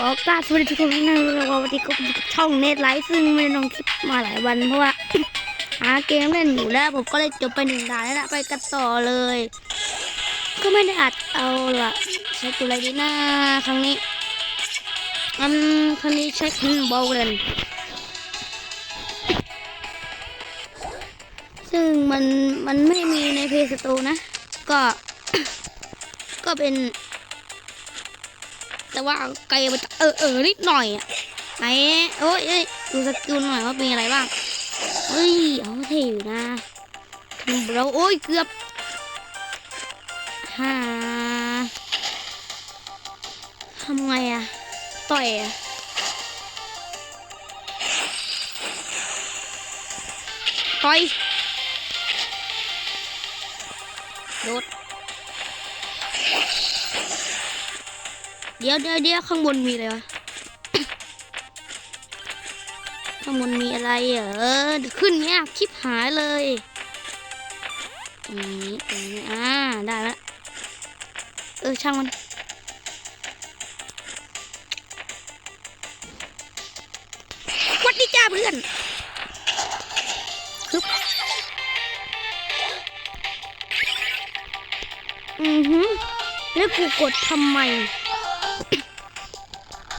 ขอกราบสวัสดีทุกคนนะวันนี้ก็อยู่กับช่องเน็ตไลฟ์ซึ่งไม่ได้ลงคลิปมาหลายวันเพราะว่า หาเกมเล่นอยู่แล้วผมก็เลยจบไปหนึ่งด่านแล้วนะไปกันต่อเลย ก็ไม่ได้อัดเอาละใช้ตัวอะไรดีนะครั้งนี้อืมครั้งนี้ใช้คันบอลเลนซึ่งมันมันไม่มีในเพย์สโตนะ ก็ ก็เป็น แต่ว่าไกลมันจะเออเออนิดหน่อยอะไหนโอ้ยดูสกิลหน่อยว่ามีอะไรบ้างเฮ้ยเอาเท่อยู่นะเราโอ้ยเกือบฮ่าทำไงอะต่อยอะต่อยโดด เดี๋ยวเดี๋ยวเดี๋ยวข้างบนมีอะไรวะข้างบนมีอะไรเหรอขึ้นเนี่ยคลิปหายเลยตรงนี้ตรงนี้อ่าได้แล้วเออช่างมันวัดดีจ้าเพื่อนฮึบอือหือแล้วกูกดทำไม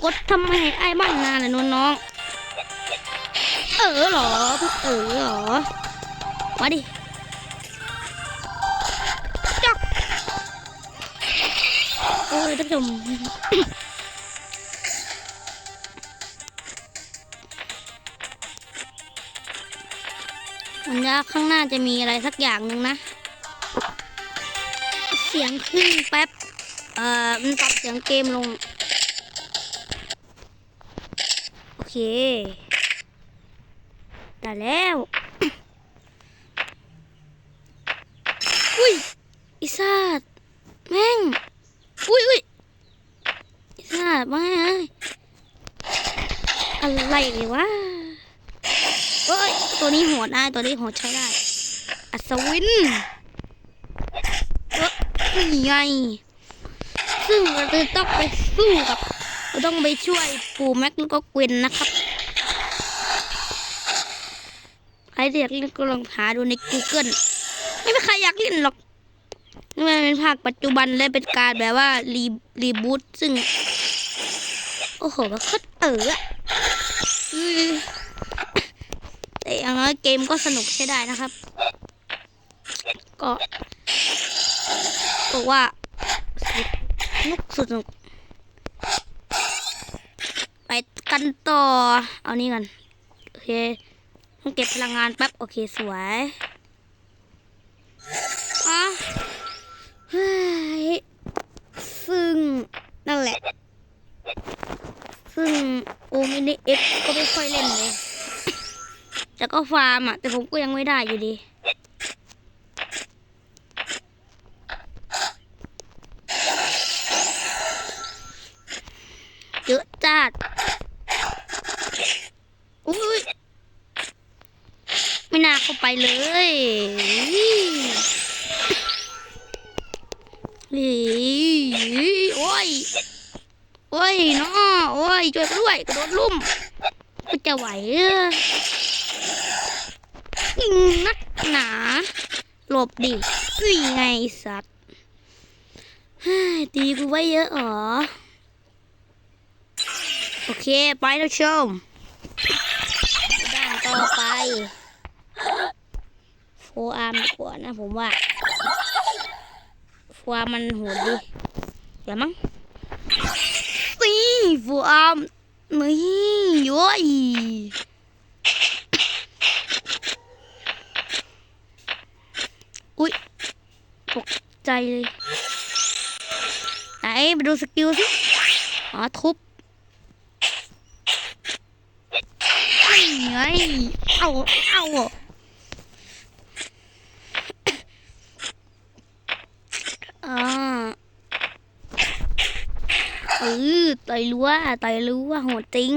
กดทำไมให้ไอ้บ้านนานเลยน้องเออเหรอเพิ่เออเหรอ มาดิจอกโอ้ยท่านผู้ชมมันยากข้างหน้าจะมีอะไรสักอย่างหนึ่งนะ เสียงขึ้นแป๊บ เอ่อมันปรับเสียงเกมลง โอเค ได้แล้ว อุ้ยอีซาดแม่ง อุ้ยอุ้ยอีซาดแม่อะไรวะเอ้ย ตัวนี้โหดได้ ตัวนี้โหดใช้ได้ อัศวินเออนี่ไง ซึ่งเราจะต้องไปสู้กับเราต้องไปช่วยปู่แม็กแล้วก็เกวนนะครับ ใครที่อยากเล่นก็ลองหาดูใน Google ไม่มีใครอยากเล่นหรอกนี่มันเป็นภาคปัจจุบันและเป็นการแบบว่ารีรีบูตซึ่ง โอ้โหมันคตรเอออะแต่อย่างน้อยเกมก็สนุกใช้ได้นะครับ ก็บอกว่า สนุกสนุก ไปกันต่อ เอานี่กัน โอเคต้องเก็บพลังงานแป๊บ โอเค สวยอะเฮ้ยซึ่ง นั่นแหละ ซึ่ง โอมินิเอ็กก็ไม่ค่อยเล่นเลย แต่ก็ฟาร์มอะ แต่ผมก็ยังไม่ได้อยู่ดี เยอะ จัดอุ้ยไม่น่าเข้าไปเลยนี่โอ้ย โอ้ยเนาะโอ้ยช่วยด้วยกระโดดลุ่มก็จะไหวเออยิงนักหนาหลบดินี่ไงสัตว์ตีกูไว้เยอะหรอ โอเค ไปแล้วชม ด้านต่อไปโฟอาร์มกว่านะผมว่าโฟอาร์มมันโหดดีแล้วมั้งนี่โฟอาร์มนี่ย้อยอุ้ยตกใจเลย ไหนไปดูสกิลสิ อ๋อ ทุบ นี่ ไงเอาเอาอ่าเออต่อยรั้วต่อยรั้วโหดจริง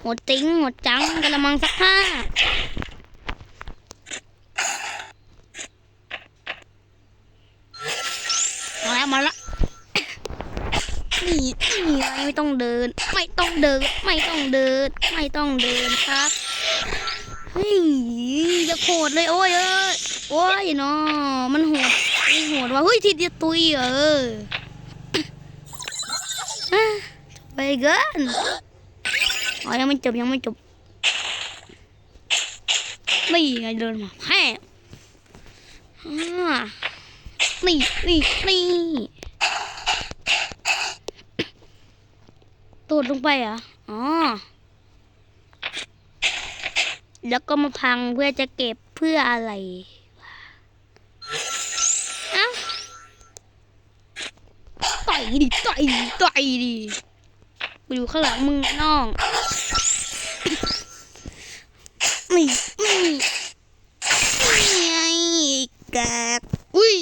โหดจริงโหดจังกระมังสักผ้ามาแล้วมาแล้ว นี่นี่ไงไม่ ต้องเดิน ไม่ต้องเดิน ไม่ต้องเดิน ไม่ต้องเดินครับเฮ้ยจะโกรธเลยโอ้ยเอ้ยโอ้ยเนาะมันโหดมันโหดว่ะเฮ้ยทีเดียวตุยเอออะไปเกินอ๋อยังไม่จบยังไม่จบนี่ไงเดินมาแพ้นี่นี่นี่ ตูดลงไปเหรอะอ๋อ แล้วก็มาพังเพื่อจะเก็บเพื่ออะไรวะเอ้าต่อยดิต่อยดิต่อยดิกูอยู่ข้างหลังมึงน้องนี่นี่นี่ไงแกกอุ้ย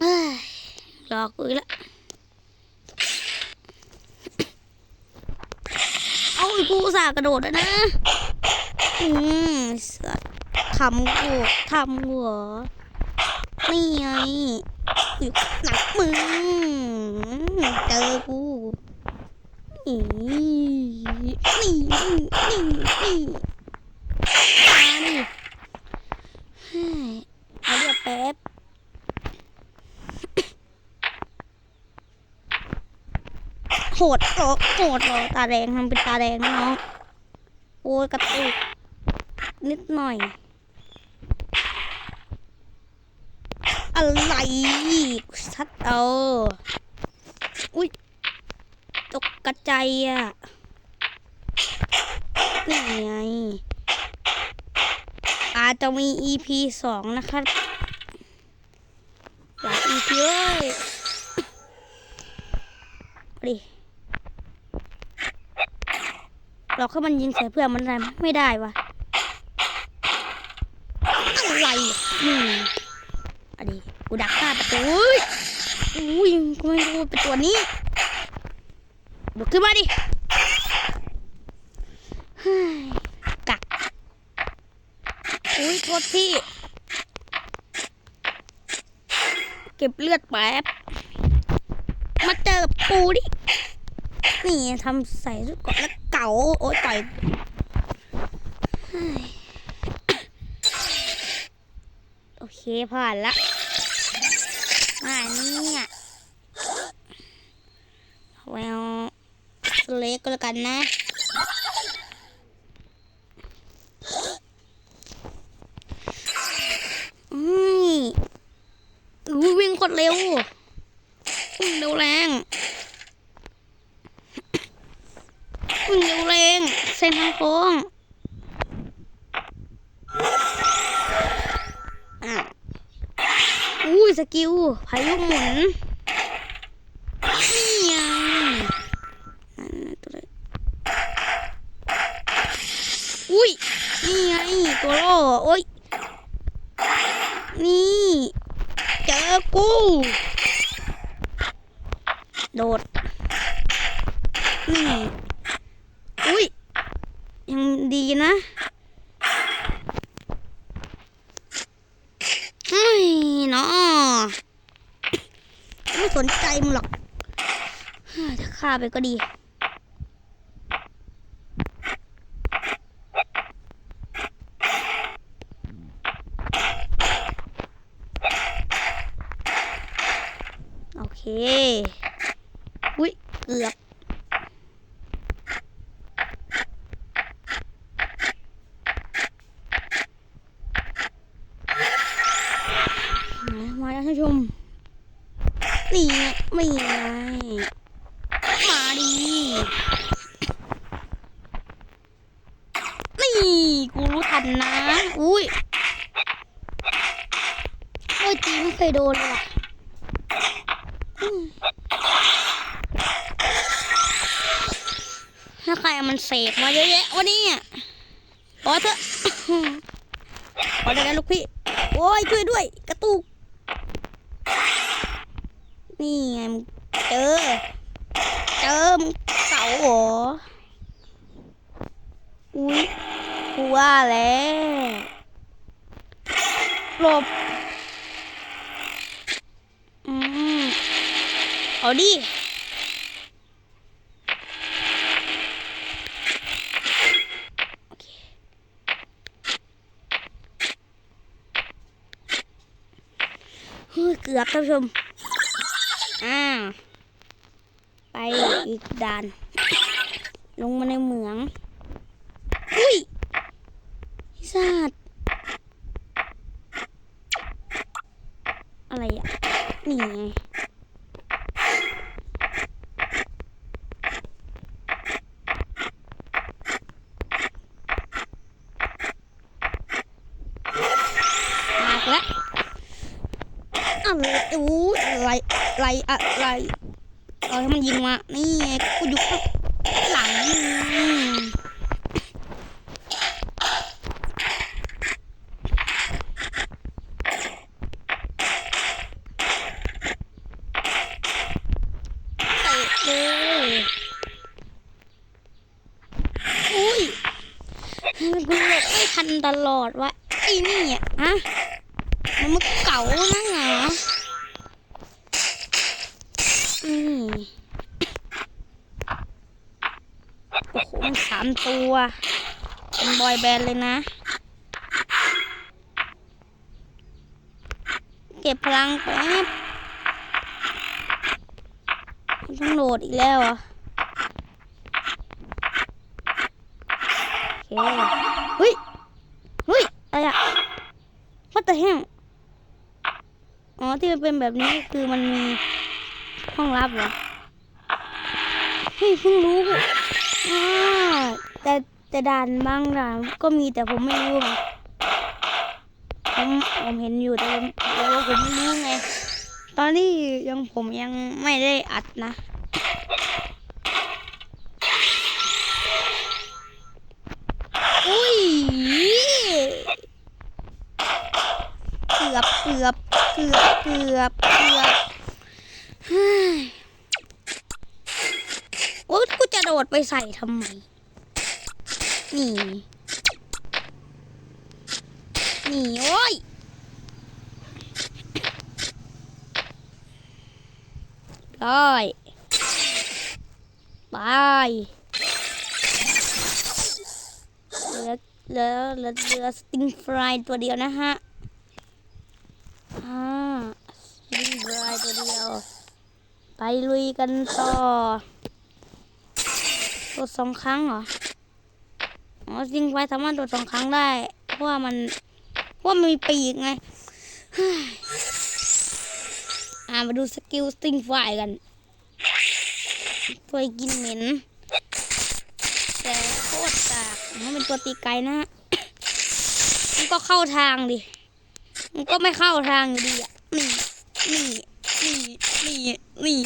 เอ้ยหลอกกูอีกแล้ว เอาไอ้ กูอุตสาห์กระโดดแล้วนะ อืมสัตว์ทำกูทำหรอนี่ไงอยู่หนักมึงเจอกูนี่นี่นี่นี่มาดิเฮ้ยเอาเรียกแป๊บ โห ดเหรอโหดเรอตาแดงทำเป็นตาแดงนะน้องโอ้ยกระตุกนิดหน่อย อะไรชัดเอาอุ้ยตกกระจายอะนี่ไงอาจจะมี EP สองนะครับหลาย EP เลยเอาดิ เราเข้ามันยิงใส่เพื่อนมันได้ไมไม่ได้วะอะไรอืมอะดีกูดักหน้าประตูอุ้ยอุ้ยกูไม่รู้เป็นตัวนี้บุกขึ้นมาดิเฮ้ยกักอุ้ยโทษพี่ เก็บเลือดแป๊บ มาเจอปูดิ นี่ทำใส่สุดเกาะแล้วาโอ้ยต่อยโอเคผ่านละอ่านี่แววสเล็กก็แล้วกันนะอืมอุ้ยวิ่งคตรเร็วเร็วแรง วิ่งเร็วแรงเส้นทางโค้งอะอุ้สกิลพายุหมุนนี่ไงนั่นน่ะตัวอะไรอุ้ย นี่ไงตัวล่อโอ้ย นี่ เจอกู โดด นี่ อุ้ย ยังดีนะเฮ้ยเนาะไม่สนใจมึงหรอกเฮ้ยถ้าไปก็ดี โอเค อุ้ยเกือบ มาแล้วท่านผู้ชม นี่ไงไม่ไงมาดี นี่ กูรู้ทันนะ อุ้ยโอ้ยตีไม่เคยโดนเลยว่ะถ้าใครมันเสกมาเยอะแยะวันนี้ขอเถอะขอได้แล้วลูกพี่ โอ้ยช่วยด้วย กระตุก นี่ไงเจอ เจอมึงเสาหรออุ้ย กูว่าแล้วหลบ อืม เอาดิเกือบท่านผู้ชม อ่า ไปอีกด่าน ลงมาในเหมือง สัตว์ อะไรอะ นี่ไงอะไรอู้อะไร อะไร อะไรเอาให้มันยิงมา นี่ไงกูอยู่ข้างหลังอืมเตะเลยอุ้ยทำไมกูหลบไม่ทันตล อดวะไอ้นี่อะฮะมันมันเก่านะเหรออืมโอ้โหสามตัว เป็นบอยแบนด์เลยนะ เก็บพลังแป๊บต้องโหลดอีกแล้วอโอเคเฮ้ย เฮ้ย อะไรอะ แห้ง อ๋อที่มันเป็นแบบนี้คือมันมีห้องลับเหรอเฮ้ยเพิ่งรู้อ่าแต่แต่ด่านบางด่านก็มีแต่ผมไม่รู้ผมผมเห็นอยู่แต่แต่ว่าผมไม่รู้ไง ตอนที่ยังผมยังไม่ได้อัดนะ อุ้ย เกือบเกือบ เกือบเกือบเกือบเฮ้ยโอ้กูจะโดดไปใส่ทำไม นี่ นี่ โอ้ยได้ไปเหลือเหลือเหลือเหลือสติงฟรายตัวเดียวนะฮะ อ่าวิ่งรายตัวเดียว ไปลุยกันต่อโดสองครั้งเหรอ อ๋อจริงไฟสามารถโดดสองครั้งได้ เพราะว่ามันเพราะว่ามันมีปีกไงอ่ามาดูสกิลสติงไฟกันตัวกินเหม็น แต่โคตรกากมันเป็นตัวตีไกลนะฮะมันก็เข้าทางดิ มันก็ไม่เข้าทางอยู่ดีอะนี่นี่นี่นี่นี่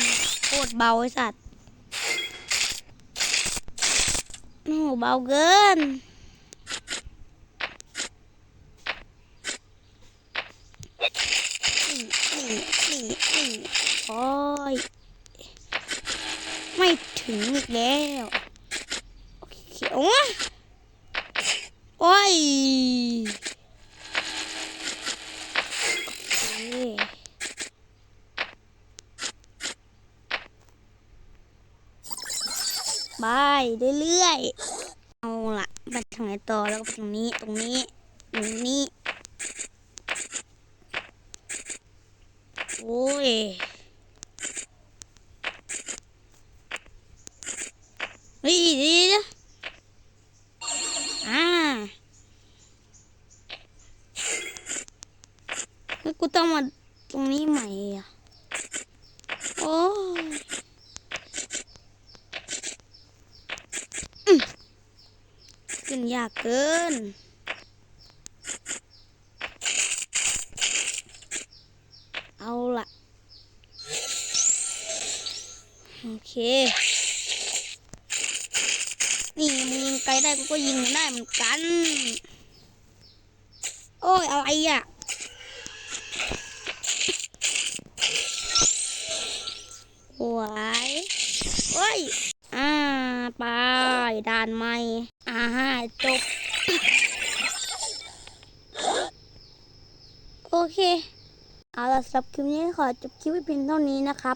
โคตรเบาไอสัตว์โอ้เบาเกินนี่นี่นี่นี่โอ้ยไม่ถึงอีกแล้วโอเคโอ้ยโอ้ย โอเคบาย เรื่อยๆ เอาละไปทางไหนต่อแล้วก็ไปตรงนี้ตรงนี้ตรงนี้ โอ้ยเฮ้ยเดียวอ่าเฮ้ยกูต้องมาตรงนี้ใหม่อะโอ้ยอืมขึ้น ยากเกิน เอาละโอเค นี่มึงยิงไกลได้กูก็ยิงได้เหมือนกัน โอ้ยอะไรอะหวยโอ้ย อ่า ไป ด่านใหม่ อ่าฮะจบโอเค เอาละสำหรับคลิปนี้ขอจบคลิปไว้เพียงเท่านี้นะครับ